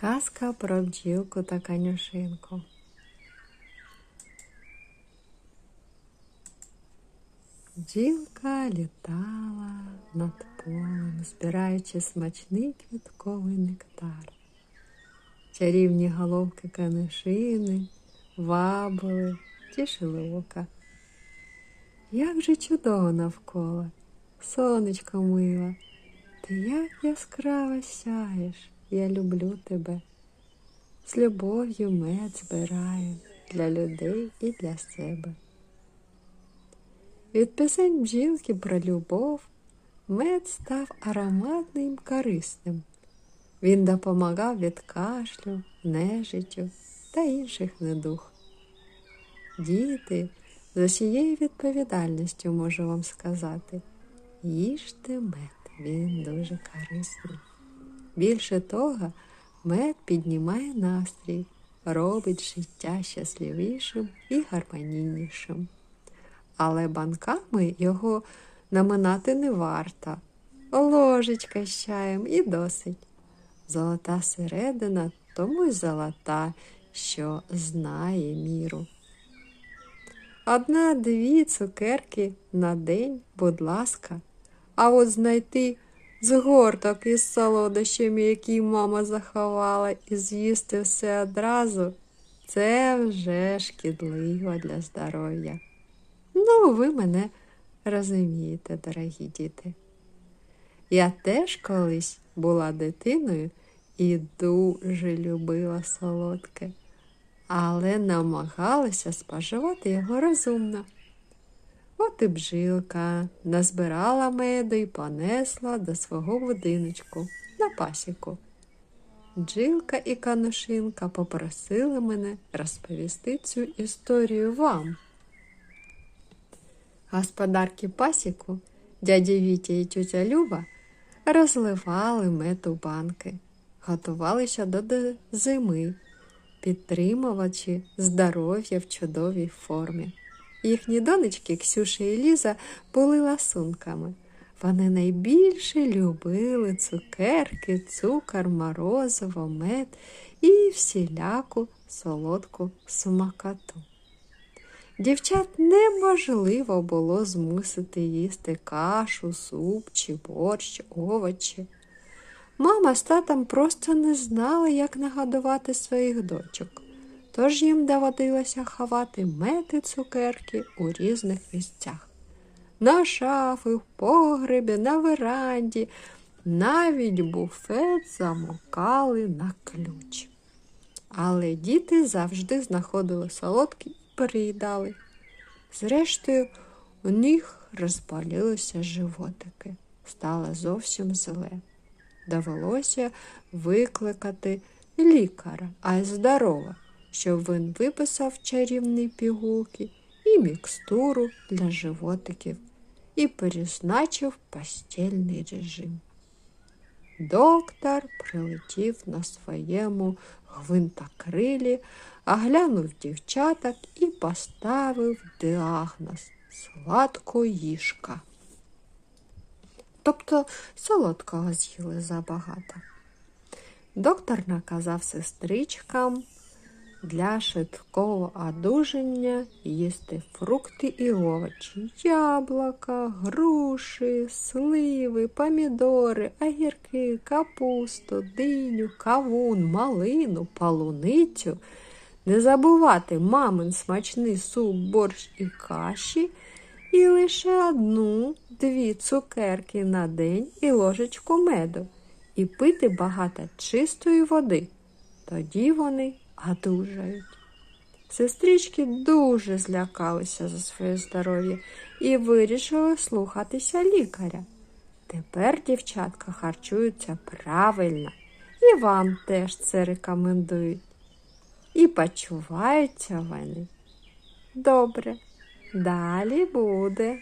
Казка про бджілку та конюшинку. Бджілка літала над полем, збираючи смачний квітковий нектар. Чарівні головки конюшини вабили, тішили ока. Як же чудово навколо, сонечко мило, ти як яскраво сяєш, я люблю тебе. З любов'ю мед збираю для людей і для себе. Від пісень бджілки про любов мед став ароматним корисним. Він допомагав від кашлю, нежиттю та інших недух. Діти, з усією відповідальністю можу вам сказати, їжте мед, він дуже корисний. Більше того, мед піднімає настрій, робить життя щасливішим і гармонійнішим. Але банками його наминати не варто. Ложечка з чаєм і досить. Золота середина тому й золота, що знає міру. Одна-дві цукерки на день, будь ласка, а от знайти згорток із солодощами, які мама заховала, і з'їсти все одразу, це вже шкідливо для здоров'я. Ну, ви мене розумієте, дорогі діти. Я теж колись була дитиною і дуже любила солодке, але намагалася споживати його розумно. От і бжилка назбирала меду і понесла до свого будиночку на пасіку. Джилка і канушинка попросили мене розповісти цю історію вам. Господарки пасіку, дядя Вітя і тютя Люба розливали мед у банки, готувалися до зими, підтримувачи здоров'я в чудовій формі. Їхні донечки Ксюша і Ліза були ласунками. Вони найбільше любили цукерки, цукор, морозиво, мед і всіляку солодку смакоту. Дівчат неможливо було змусити їсти кашу, суп чи борщ, овочі. Мама з татом просто не знали, як нагодувати своїх дочок, тож їм доводилося ховати мети цукерки у різних місцях. На шафи, в погребі, на веранді, навіть буфет замокали на ключ. Але діти завжди знаходили солодкі і переїдали. Зрештою, у них розпалилися животики, стало зовсім зле. Довелося викликати лікаря, а й здорова, щоб він виписав чарівні пігулки і мікстуру для животиків і призначив постільний режим. Доктор прилетів на своєму гвинтокрилі, оглянув дівчаток і поставив діагноз сладкоїжка. Тобто солодкого з'їли забагато. Доктор наказав сестричкам для швидкого одужання їсти фрукти і овочі, яблука, груші, сливи, помідори, огірки, капусту, диню, кавун, малину, полуницю. Не забувати мамин смачний суп, борщ і каші, і лише одну-дві цукерки на день і ложечку меду, і пити багато чистої води. Тоді вони одужають. Сестрички дуже злякалися за своє здоров'я і вирішили слухатися лікаря. Тепер дівчатка харчуються правильно, і вам теж це рекомендують. І почуваються вони. Добре, далі буде.